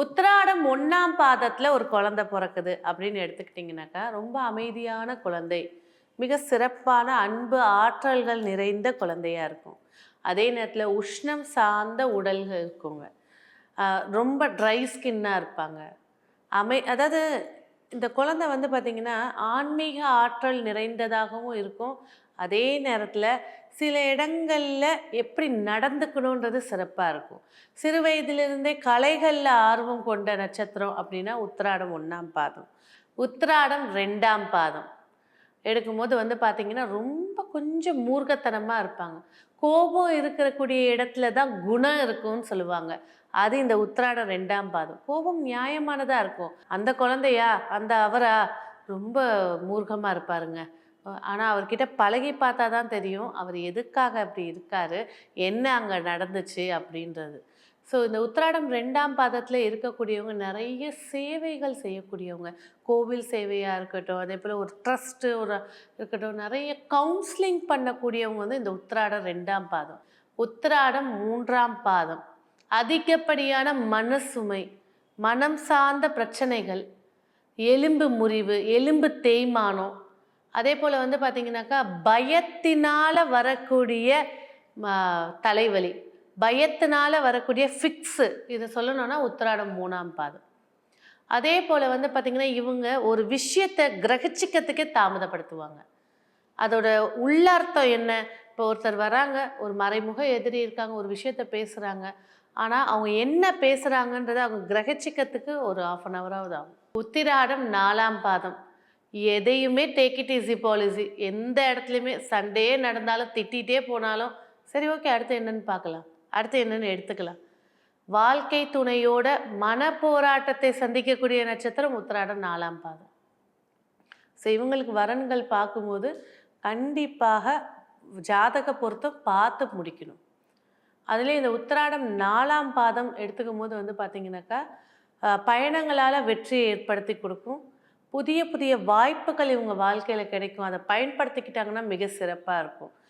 உத்திராடம் ஒன்றாம் பாதத்தில் ஒரு குழந்தை பிறக்குது அப்படின்னு எடுத்துக்கிட்டிங்கனாக்கா ரொம்ப அமைதியான குழந்தை. மிக சிறப்பான அன்பு ஆற்றல்கள் நிறைந்த குழந்தையாக இருக்கும். அதே நேரத்தில் உஷ்ணம் சார்ந்த உடல்கள் இருக்குங்க. ரொம்ப ட்ரை ஸ்கின்னாக இருப்பாங்க. அமை அதாவது இந்த குழந்தை வந்து பார்த்திங்கன்னா ஆன்மீக ஆற்றல் நிறைந்ததாகவும் இருக்கும். அதே நேரத்தில் சில இடங்களில் எப்படி நடந்துக்கணுன்றது சிறப்பாக இருக்கும். சிறு வயதிலிருந்தே கலைகளில் ஆர்வம் கொண்ட நட்சத்திரம் அப்படின்னா உத்திராடம் ஒன்றாம் பாதம். உத்திராடம் ரெண்டாம் பாதம். எடுக்கும்போது வந்து பார்த்திங்கன்னா ரொம்ப கொஞ்சம் மூர்க்கத்தனமாக இருப்பாங்க. கோபம் இருக்கக்கூடிய இடத்துல தான் குணம் இருக்கும்னு சொல்லுவாங்க. அது இந்த உத்திராடம் ரெண்டாம் பாதம். கோபம் நியாயமானதாக இருக்கும். அந்த குழந்தையா? அந்த அவரா? ரொம்ப மூர்க்கமாக இருப்பாருங்க. ஆனால் அவர்கிட்ட பழகி பார்த்தா தான் தெரியும் அவர் எதுக்காக அப்படி இருக்காரு? என்ன அங்கே நடந்துச்சு? அப்படின்றது. ஸோ இந்த உத்திராடம் ரெண்டாம் பாதத்தில் இருக்கக்கூடியவங்க நிறைய சேவைகள் செய்யக்கூடியவங்க. கோவில் சேவையாக இருக்கட்டும் அதே போல் ஒரு ட்ரஸ்ட்டு ஒரு இருக்கட்டும் நிறைய கவுன்சிலிங் பண்ணக்கூடியவங்க வந்து இந்த உத்திராடம் ரெண்டாம் பாதம். உத்திராடம் மூன்றாம் பாதம். அதிகப்படியான மனசுமை மனம் சார்ந்த பிரச்சனைகள் எலும்பு முறிவு எலும்பு தேய்மானம். அதே போல் வந்து பார்த்திங்கனாக்கா பயத்தினால் வரக்கூடிய ம, தலைவலி. பயத்தினால வரக்கூடிய ஃபிக்ஸு இதை சொல்லணும்னா உத்திராடம் மூணாம் பாதம். அதே போல் வந்து பார்த்திங்கன்னா இவங்க ஒரு விஷயத்தை கிரகிச்சிக்கிறதுக்கே தாமதப்படுத்துவாங்க. அதோட உள்ளர்த்தம் என்ன? இப்போ ஒருத்தர் வராங்க ஒரு மறைமுக எதிரி இருக்காங்க ஒரு விஷயத்த பேசுகிறாங்க ஆனால் அவங்க என்ன பேசுகிறாங்கன்றதை அவங்க கிரகிச்சிக்கிறதுக்கு ஒரு ஆஃப் அன் ஹவராவது ஆகும். உத்திராடம் நாலாம் பாதம். எதையுமே டேக் இட் ஈஸி பாலிசி எந்த இடத்துலையுமே சண்டே நடந்தாலும் திட்டிகிட்டே போனாலும் சரி ஓகே அடுத்து என்னன்னு பார்க்கலாம். அடுத்து என்னன்னு எடுத்துக்கலாம். வாழ்க்கை துணையோட மன போராட்டத்தை சந்திக்கக்கூடிய நட்சத்திரம் உத்திராடம் நாலாம் பாதம். ஸோ இவங்களுக்கு வரன்கள் பார்க்கும்போது கண்டிப்பாக ஜாதக பொருத்தம் பார்த்து முடிக்கணும். அதுலேயும் இந்த உத்திராடம் நாலாம் பாதம் எடுத்துக்கும் போது வந்து பார்த்தீங்கன்னாக்கா பயணங்களால் வெற்றியை ஏற்படுத்தி கொடுக்கும். புதிய புதிய வாய்ப்புகள் இவங்க வாழ்க்கையில் கிடைக்கும். அதை பயன்படுத்திக்கிட்டாங்கன்னா மிக சிறப்பாக இருக்கும்.